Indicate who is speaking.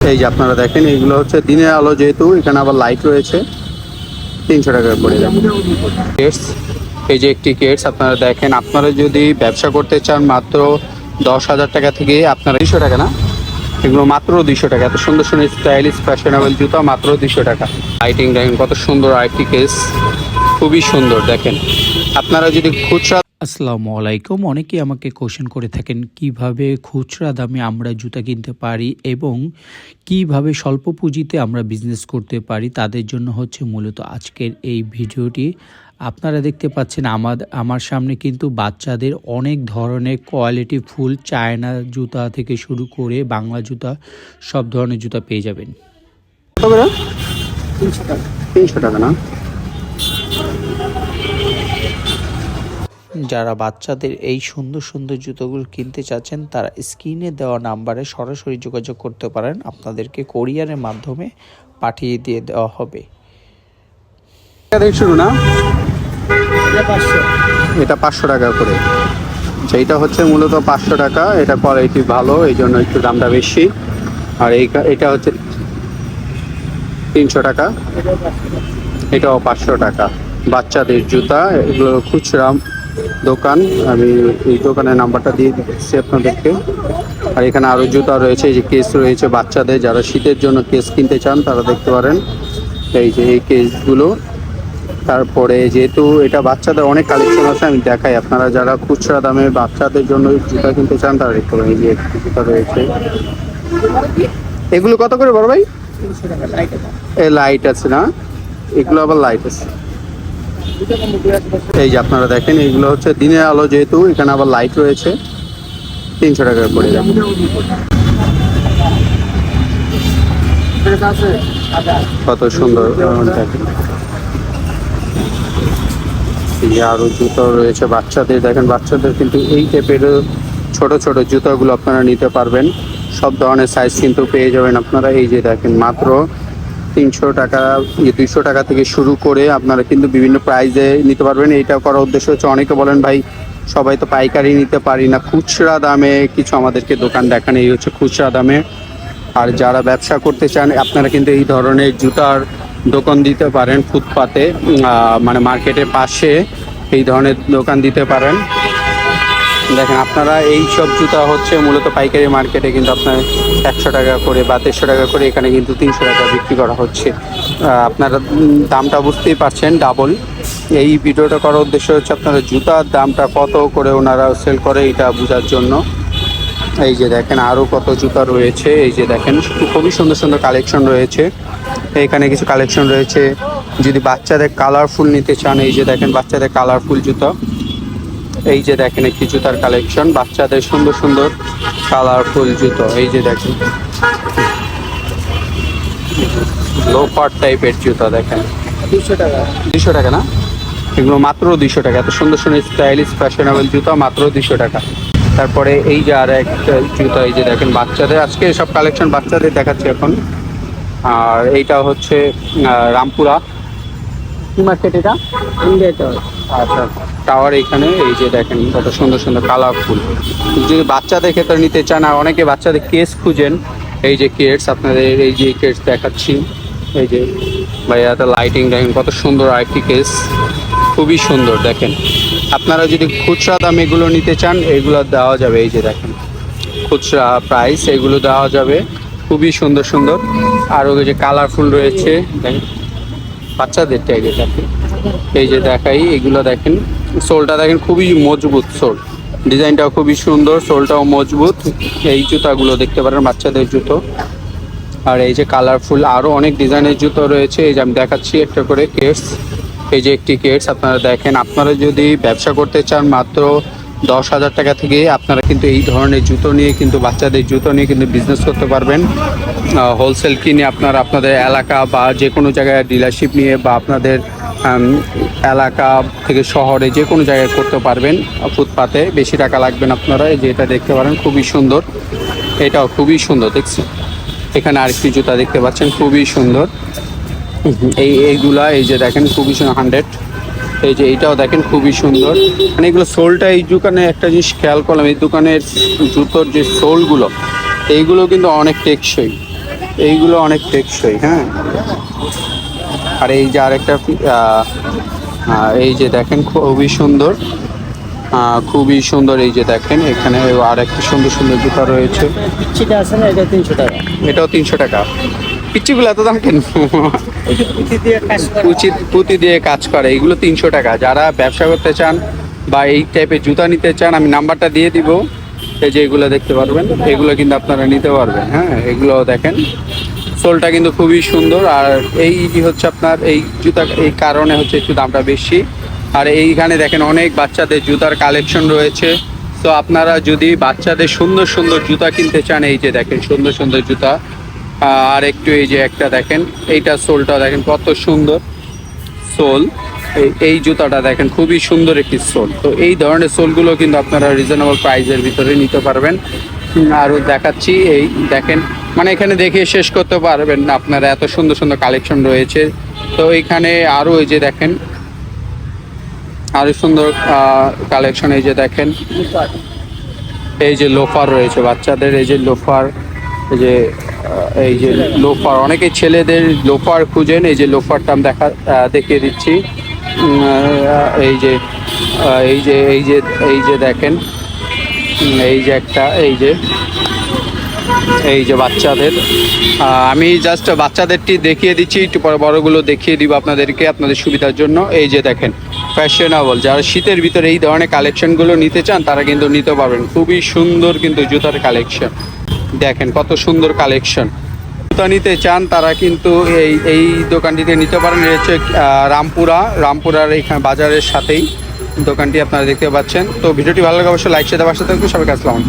Speaker 1: এই যে আপনারা দেখেন, এইগুলো হচ্ছে দিনের আলো যেহেতু, এখানে আবার লাইট রয়েছে। তিনশো টাকা পড়ে যাবে এই যে একটি কেটস আপনারা দেখেন, আপনারা যদি ব্যবসা করতে চান মাত্র দশ হাজার টাকা থেকে, আপনারা দুশো টাকা না? এগুলো মাত্র দুইশো টাকা। এত সুন্দর সুন্দর স্টাইলিশ ফ্যাশনেবল জুতা মাত্র দুশো টাকা। লাইটিং দেখেন, কত সুন্দর আরেকটি কেস খুবই সুন্দর, দেখেন। আপনারা যদি খুচরা
Speaker 2: আসসালামু আলাইকুম। অনেকেই আমাকে কোশ্চেন করে থাকেন, কীভাবে খুচরা দামে আমরা জুতা কিনতে পারি এবং কীভাবে স্বল্প পুঁজিতে আমরা বিজনেস করতে পারি, তাদের জন্য হচ্ছে মূলত আজকের এই ভিডিওটি। আপনারা দেখতে পাচ্ছেন আমার আমার সামনে কিন্তু বাচ্চাদের অনেক ধরনের কোয়ালিটি ফুল চায়না জুতা থেকে শুরু করে বাংলা জুতা, সব ধরনের জুতা পেয়ে যাবেন।
Speaker 1: কত করে? তিনশো টাকা না?
Speaker 2: যারা বাচ্চাদের এই সুন্দর সুন্দর জুতোগুলো কিনতে চাচ্ছেন তারা স্ক্রিনে দেওয়া নাম্বারে সরাসরি যোগাযোগ করতে পারেন। আপনাদেরকে কোরিয়ারের মাধ্যমে পাঠিয়ে দিয়ে দেওয়া হবে।
Speaker 1: শুরু না? এটা পাঁচশো। টাকা করে। আচ্ছা এটা হচ্ছে মূলত পাঁচশো টাকা। এটা কোয়ালিটি ভালো এই জন্য একটু দামটা বেশি। আর এই এটা হচ্ছে তিনশো টাকা। এটাও পাঁচশো টাকা। বাচ্চাদের জুতা এগুলো খুচরা দোকান। আমি এই দোকানের নাম্বারটা দিয়ে দিচ্ছি আপনাদেরকে। আর এখানে আরও জুতা রয়েছে এই যে কেস রয়েছে বাচ্চাদের যারা শীতের জন্য কেস কিনতে চান তারা দেখতে পারেন। এই যে এই কেসগুলো তারপরে যেহেতু এটা বাচ্চাদের অনেক কালেকশন আছে আমি দেখাই। আপনারা যারা খুচরা দামে বাচ্চাদের জন্য জুতা কিনতে চান তারা দেখতে পারেন এই যে জুতা রয়েছে। এগুলো কত করে বড় ভাই? এই লাইট আছে না? এগুলো আবার লাইট আছে। এই যে আপনারা দেখেন এইগুলো হচ্ছে দিনের আলো যেহেতু, এখানে আবার লাইট রয়েছে। তিনশো টাকা যাবে কত সুন্দর আরও জুতো রয়েছে বাচ্চাদের, দেখেন বাচ্চাদের কিন্তু এই টাইপের ছোট ছোট জুতোগুলো আপনারা নিতে পারবেন। সব ধরনের সাইজ কিন্তু পেয়ে যাবেন আপনারা। এই যে দেখেন মাত্র তিনশো টাকা দুইশো টাকা থেকে শুরু করে আপনারা কিন্তু বিভিন্ন প্রাইজে নিতে পারবেন। এইটা করার উদ্দেশ্য হচ্ছে অনেকে বলেন, ভাই, সবাই তো পাইকারি নিতে পারি না। খুচরা দামে কিছু আমাদেরকে দোকান দেখান, এই হচ্ছে খুচরা দামে। আর যারা ব্যবসা করতে চান, আপনারা কিন্তু এই ধরনের জুতার দোকান দিতে পারেন, ফুটপাতে মানে মার্কেটের পাশে এই ধরনের দোকান দিতে পারেন। দেখেন, আপনারা এই সব জুতা হচ্ছে মূলত পাইকারি মার্কেটে কিন্তু আপনার একশো টাকা করে বা দেড়শো টাকা করে এখানে কিন্তু তিনশো টাকা বিক্রি করা হচ্ছে। আপনারা দামটা বুঝতেই পারছেন ডাবল এই ভিডিওটা করার উদ্দেশ্য হচ্ছে আপনারা জুতার দামটা কত করে ওনারা সেল করে এটা বোঝার জন্য। এই যে দেখেন আরও কত জুতা রয়েছে। এই যে দেখেন খুবই সুন্দর সুন্দর কালেকশন রয়েছে। এখানে কিছু কালেকশন রয়েছে। যদি বাচ্চাদের কালারফুল নিতে চান, এই যে দেখেন, বাচ্চাদের কালারফুল জুতো। এই যে দেখেন একটি জুতার কালেকশন বাচ্চাদের সুন্দর সুন্দর কালারফুল জুতো। এই যে দেখেন লোফার টাইপের জুতো দেখেন।
Speaker 3: দুশো টাকা।
Speaker 1: দুশো টাকা না? এগুলো মাত্র দুশো টাকা। এত সুন্দর সুন্দর স্টাইলিশ ফ্যাশনেবল জুতো মাত্র দুশো টাকা। তারপরে এই যে আর একটা জুতো এই যে দেখেন বাচ্চাদের। আজকে সব কালেকশন বাচ্চাদের দেখাচ্ছে এখন। আর এইটা হচ্ছে রামপুরা। কি মার্কেট এটা? আচ্ছা টাওয়ার এখানে, এই যে দেখেন কত সুন্দর সুন্দর কালারফুল যদি বাচ্চাদের ক্ষেত্রে নিতে চান, আর অনেকে বাচ্চাদের কেস খুঁজেন, এই যে কেটস আপনাদের এই যে কেটস দেখাচ্ছি, এই যে ভাইয়াতে লাইটিং দেখেন, কত সুন্দর আরেকটি কেস খুবই সুন্দর, দেখেন। আপনারা যদি খুচরা দাম এগুলো নিতে চান, এগুলো দেওয়া যাবে, এই যে দেখেন। খুচরা প্রাইস এগুলো দেওয়া যাবে, খুবই সুন্দর সুন্দর। আর ওই যে কালারফুল রয়েছে, দেখেন। বাচ্চাদের টাইপের দেখেন। এই যে দেখাই, এগুলো দেখেন। সোলটা দেখেন, খুবই মজবুত সোল। ডিজাইনটাও খুবই সুন্দর, সোলটাও মজবুত। এই জুতাগুলো দেখতে পারেন, বাচ্চাদের জুতো। আর এই যে কালারফুল আরও অনেক ডিজাইনের জুতো রয়েছে। এই যে আমি দেখাচ্ছি একটা করে কেটস এই যে একটি কেটস আপনারা দেখেন, আপনারা যদি ব্যবসা করতে চান মাত্র দশ হাজার টাকা থেকে, আপনারা কিন্তু এই ধরনের জুতো নিয়ে কিন্তু, বাচ্চাদের জুতো নিয়ে কিন্তু বিজনেস করতে পারবেন। হোলসেল কিনে আপনারা আপনাদের এলাকা বা যে কোনো জায়গায় ডিলারশিপ নিয়ে বা আপনাদের এলাকা থেকে শহরে যে কোনো জায়গায় করতে পারবেন। ফুটপাতে বেশি টাকা লাগবেন আপনারা, এই যে এটা দেখতে পারেন, খুবই সুন্দর। এটাও খুবই সুন্দর দেখছি এখানে আরেকটি জুতা দেখতে পাচ্ছেন, খুবই সুন্দর। এই, এইগুলা, এই যে দেখেন, খুবই সুন্দর, হান্ড্রেড। এই যে এইটাও দেখেন, খুবই সুন্দর। মানে এগুলো সোলটা, এই দোকানে একটা জিনিস খেয়াল করলাম, এই দোকানের জুতোর যে সোলগুলো, এইগুলো কিন্তু অনেক টেকসই। এইগুলো অনেক টেকসই হ্যাঁ। আর এই যে আরেকটা এই যে দেখেন খুবই সুন্দর। খুবই সুন্দর এই যে দেখেন এখানে আর একটা সুন্দর সুন্দর জুতা রয়েছে।
Speaker 3: পিচ্ছিটা আছে না এটা তিনশো টাকা?
Speaker 1: এটাও তিনশো টাকা। পিচ্ছিগুলো এত দাম কেন?
Speaker 3: পুঁতি দিয়ে কাজ
Speaker 1: পুঁতি দিয়ে কাজ করে এইগুলো তিনশো টাকা। যারা ব্যবসা করতে চান বা এই টাইপের জুতা নিতে চান আমি নাম্বারটা দিয়ে দিব। এই যে এগুলো দেখতে পারবেন এগুলো কিন্তু আপনারা নিতে পারবেন হ্যাঁ এগুলো দেখেন। সোলটা কিন্তু খুবই সুন্দর, আর এই হচ্ছে আপনার, এই জুতা, এই কারণে হচ্ছে একটু দামটা বেশি। আর এইখানে দেখেন অনেক বাচ্চাদের জুতার কালেকশন রয়েছে। তো আপনারা যদি বাচ্চাদের সুন্দর সুন্দর জুতা কিনতে চান, এই যে দেখেন সুন্দর সুন্দর জুতা আর একটু এই যে একটা দেখেন, এইটা সোলটা দেখেন কত সুন্দর সোল। এই- জুতাটা দেখেন খুবই সুন্দর একটি সোল। তো এই ধরনের সোলগুলো কিন্তু আপনারা রিজনেবল প্রাইসের ভিতরে নিতে পারবেন। আর দেখাচ্ছি, এই দেখেন মানে এখানে দেখে শেষ করতে পারবেন না আপনারা, এত সুন্দর সুন্দর কালেকশন রয়েছে। তো এখানে আরও এই যে দেখেন আরও সুন্দর কালেকশন এই যে দেখেন। এই যে লোফার রয়েছে বাচ্চাদের, এই যে লোফার এই যে এই যে লোফার অনেকে ছেলেদের লোফার খুঁজেন, এই যে লোফারটা আমি দেখা দেখিয়ে দিচ্ছি। এই যে এই যে এই যে এই যে দেখেন। এই যে একটা, এই যে এই যে বাচ্চাদের। আমি জাস্ট বাচ্চাদেরটি দেখিয়ে দিচ্ছি, একটু পরে বড়গুলো দেখিয়ে দিব আপনাদেরকে আপনাদের সুবিধার জন্য। এই যে দেখেন ফ্যাশনেবল যারা শীতের ভিতরে এই ধরনের কালেকশনগুলো নিতে চান, তারা কিন্তু নিতে পারবেন। খুবই সুন্দর কিন্তু জুতার কালেকশন দেখেন কত সুন্দর কালেকশন জুতা নিতে চান, তারা কিন্তু এই এই দোকানটিতে নিতে পারেন। হচ্ছে রামপুরা, রামপুরার এখানে বাজারের সাথেই দোকানটি আপনারা দেখতে পাচ্ছেন। তো ভিডিওটি ভালো লাগে অবশ্যই লাইক সাথে পাশে থাকবে সবাইকে আসসালাম